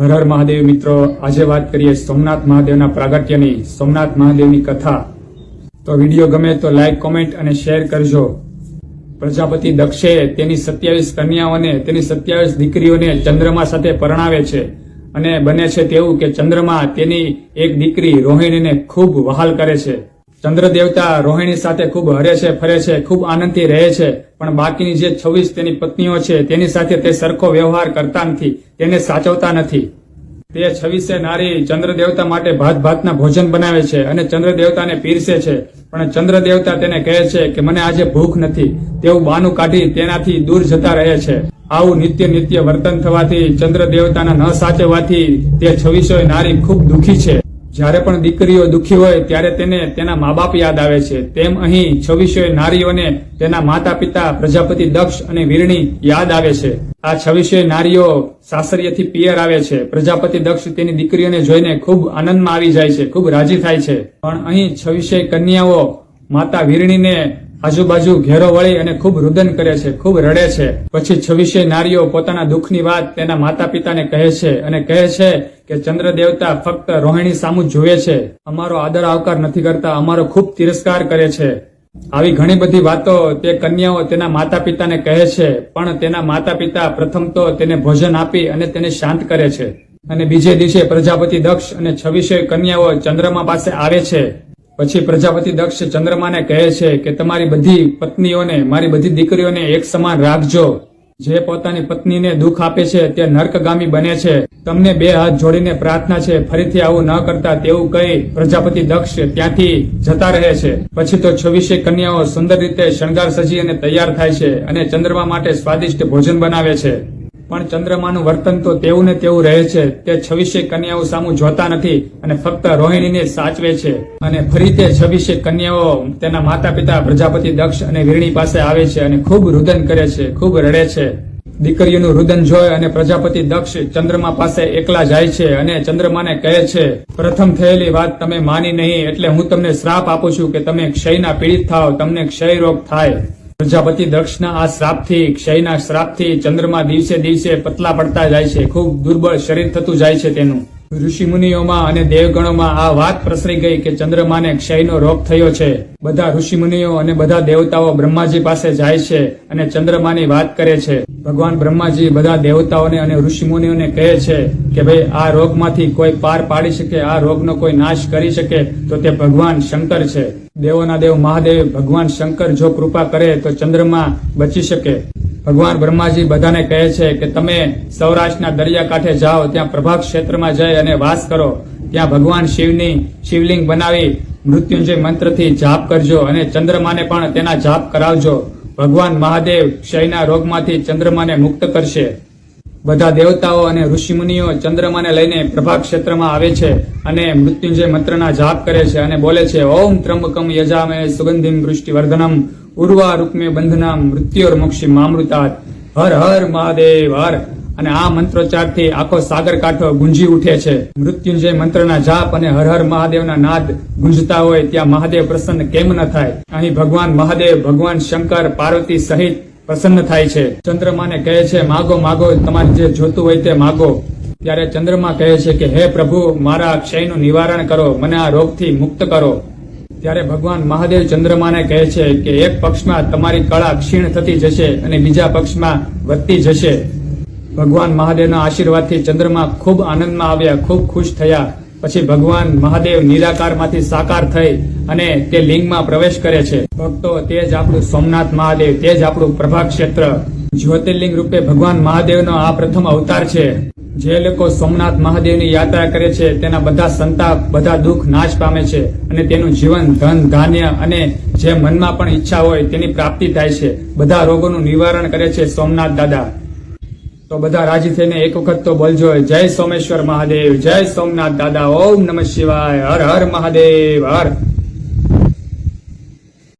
હર હર મહાદેવ મિત્રો, આજે વાત કરીએ સોમનાથ મહાદેવના પ્રાગટ્યની. સોમનાથ મહાદેવની કથા. તો વીડિયો ગમે તો લાઈક, કોમેન્ટ અને શેર કરજો. પ્રજાપતિ દક્ષે તેની સત્યાવીસ કન્યાઓને, તેની સત્યાવીસ દીકરીઓને ચંદ્રમા સાથે પરણાવે છે. અને બને છે તેવું કે ચંદ્રમા તેની એક દીકરી રોહિણીને ખૂબ વહાલ કરે છે. ચંદ્ર દેવતા રોહિણી સાથે ખૂબ હરે છે, ફરે છે, ખૂબ આનંદથી રહે છે. પણ બાકીની જે છવ્વીસ તેની પત્નીઓ છે, તેની સાથે તે સરખો વ્યવહાર કરતા નથી, તેને સાચવતા નથી. તે છવ્વીસે નારી ચંદ્ર દેવતા માટે ભાત ભાતના ભોજન બનાવે છે અને ચંદ્ર દેવતાને પીરસે છે. પણ ચંદ્ર દેવતા તેને કહે છે કે, મને આજે ભૂખ નથી. તેવું બાનું કાઢી તેનાથી દૂર જતા રહે છે. આવું નિત્ય નિત્ય વર્તન થવાથી ચંદ્ર દેવતાના ન સાચવવાથી તે છવ્વીસો નારી ખૂબ દુઃખી છે. જ્યારે પણ દીકરીઓ દુઃખી હોય ત્યારે તેને તેના મા બાપ યાદ આવે છે. તેમ અહીં છવ્વીસોએ નારીઓને તેના માતા પિતા પ્રજાપતિ દક્ષ અને વીરણી યાદ આવે છે. આ છવ્વીસોએ નારીઓ સાસરિયેથી પિયર આવે છે. પ્રજાપતિ દક્ષ તેની દીકરીઓને જોઈને ખૂબ આનંદમાં આવી જાય છે, ખૂબ રાજી થાય છે. પણ અહીં છવ્વીસે કન્યાઓ માતા વીરણીને આજુબાજુ ઘેરો વળી અને ખૂબ રુદન કરે છે, ખૂબ રડે છે. પછી છવ્વીસે નારીઓ પોતાના દુઃખની વાત તેના માતા પિતાને કહે છે અને કહે છે કે ચંદ્ર દેવતા ફક્ત રોહિણી સામુ જુએ છે. અમારો આદર આવકાર નથી કરતા, અમારો ખૂબ તિરસ્કાર કરે છે. આવી ઘણી બધી વાતો તે કન્યાઓ તેના માતા પિતાને કહે છે, પણ તેના માતા પિતા પ્રથમ તો તેને ભોજન આપી અને તેને શાંત કરે છે. અને બીજે દિવસે પ્રજાપતિ દક્ષ અને છવ્વીસે કન્યાઓ ચંદ્રમા પાસે આવે છે. પછી પ્રજાપતિ દક્ષ ચંદ્રમાને કહે છે કે તમારી બધી પત્નીઓને, મારી બધી દીકરીઓને એક સમાન રાખજો. જે પોતાની પત્નીને દુઃખ આપે છે તે નર્કગામી બને છે. તમને બે હાથ જોડીને પ્રાર્થના છે, ફરીથી આવું ન કરતા તેવું કહી પ્રજાપતિ દક્ષ ત્યાંથી જતા રહે છે. પછી તો છવ્વીસે કન્યાઓ સુંદર રીતે શણગાર સજી અને તૈયાર થાય છે અને ચંદ્રમા માટે સ્વાદિષ્ટ ભોજન બનાવે છે. પણ ચંદ્રમાનું વર્તન તો તેવું ને તેવું રહે છે. તે છવ્વીસે કન્યાઓ સામુ જોતા નથી અને ફક્ત રોહિણીને સાચવે છે. અને ફરી તે છવ્વીસે કન્યાઓ તેના માતા પિતા પ્રજાપતિ દક્ષ અને વીરણી પાસે આવે છે અને ખૂબ રુદન કરે છે, ખૂબ રડે છે. દીકરીઓનું રુદન જોઈ અને પ્રજાપતિ દક્ષ ચંદ્રમા પાસે એકલા જાય છે અને ચંદ્રમાને કહે છે, પ્રથમ થયેલી વાત તમે માની નહીં એટલે હું તમને શ્રાપ આપું છું કે તમે ક્ષયના પીડિત થાવ તમને ક્ષય રોગ થાય. પ્રજાપતિ દક્ષના આ શ્રાપથી, ક્ષયના શ્રાપથી ચંદ્રમા દિવસે દિવસે પતલા પડતા જાય છે. ખૂબ દુર્બળ શરીર થતું જાય છે તેનું. ઋષિ મુનિઓમાં અને દેવગણોમાં આ વાત પ્રસરી ગઈ કે ચંદ્રમાને ક્ષયનો રોગ થયો છે. બધા ઋષિ મુનિઓ અને બધા દેવતાઓ બ્રહ્માજી પાસે જાય છે અને ચંદ્રમાની વાત કરે છે. ભગવાન બ્રહ્માજી બધા દેવતાઓને અને ઋષિ મુનિઓને કહે છે કે ભાઈ, આ રોગમાંથી કોઈ પાર પાડી શકે, આ રોગનો કોઈ નાશ કરી શકે તો તે ભગવાન શંકર છે. દેવોના દેવ મહાદેવ, ભગવાન શંકર જો કૃપા કરે તો ચંદ્રમા બચી શકે. ભગવાન બ્રહ્માજી બધાને કહે છે કે તમે સૌરાષ્ટ્રના દરિયાકાંઠે જાઓ, ત્યાં પ્રભાવ ક્ષેત્રમાં જઈ અને વાસ કરો. ત્યાં ભગવાન શિવની શિવલિંગ બનાવી મૃત્યુંજય મંત્રથી જાપ કરજો અને ચંદ્રમાને પણ તેના જાપ કરાવજો. ભગવાન મહાદેવ ક્ષયના રોગમાંથી ચંદ્રમાને મુક્ત કરશે. બધા દેવતાઓ અને ઋષિમુનિઓ ચંદ્રમાને લઈને પ્રભા ક્ષેત્રમાં આવે છે અને મૃત્યુંજય મંત્રના જાપ કરે છે અને બોલે છે, ઓમ ત્રંબકમ યજામે સુગંધિમ વૃષ્ટિવર્ધનમ, ઉર્વા રૂકમે બંધનમ મૃત્યોર મોક્ષી મામૃતાત, હર હર મહાદેવ, હર. અને આ મંત્રોચ્ચારથી આખો સાગર કાંઠો ગુંજી ઉઠે છે. મૃત્યુંજય મંત્રના જાપ અને હર હર મહાદેવના નાદ ગુંજતા હોય ત્યાં મહાદેવ પ્રસન્ન કેમ ન થાય? અહીં ભગવાન મહાદેવ, ભગવાન શંકર, પાર્વતી સહિત પ્રસન્ન થાય છે. ચંદ્રમાને કહે છે, માગો માગો, તમારે જે જોતું હોય તે માગો. ત્યારે ચંદ્રમા કહે છે કે, હે પ્રભુ, મારા ક્ષયનું નિવારણ કરો, મને આ રોગથી મુક્ત કરો. ત્યારે ભગવાન મહાદેવ ચંદ્રમાને કહે છે કે, એક પક્ષમાં તમારી કળા ક્ષીણ થતી જશે અને બીજા પક્ષમાં વધતી જશે. ભગવાન મહાદેવના આશીર્વાદથી ચંદ્રમા ખૂબ આનંદમાં આવ્યા, ખૂબ ખુશ થયા. પછી ભગવાન મહાદેવ નિરાકારમાંથી સાકાર થઈ અને તે લિંગમાં પ્રવેશ કરે છે. ભક્તો, તે જ આપણું સોમનાથ મહાદેવ, તે જ આપણું પ્રભા ક્ષેત્ર. જ્યોતિર્લિંગ રૂપે ભગવાન મહાદેવનો આ પ્રથમ અવતાર છે. જે લોકો સોમનાથ મહાદેવની યાત્રા કરે છે, તેના બધા સંતાપ, બધા દુઃખ નાશ પામે છે અને તેનું જીવન ધન, ધાન્ય અને જે મનમાં પણ ઈચ્છા હોય તેની પ્રાપ્તિ થાય છે. બધા રોગોનું નિવારણ કરે છે સોમનાથ દાદા. તો બધા રાજી થઈને એક વખત તો બોલજો, જય સોમેશ્વર મહાદેવ, જય સોમનાથ દાદા, ઓમ નમઃ શિવાય, હર હર મહાદેવ, હર.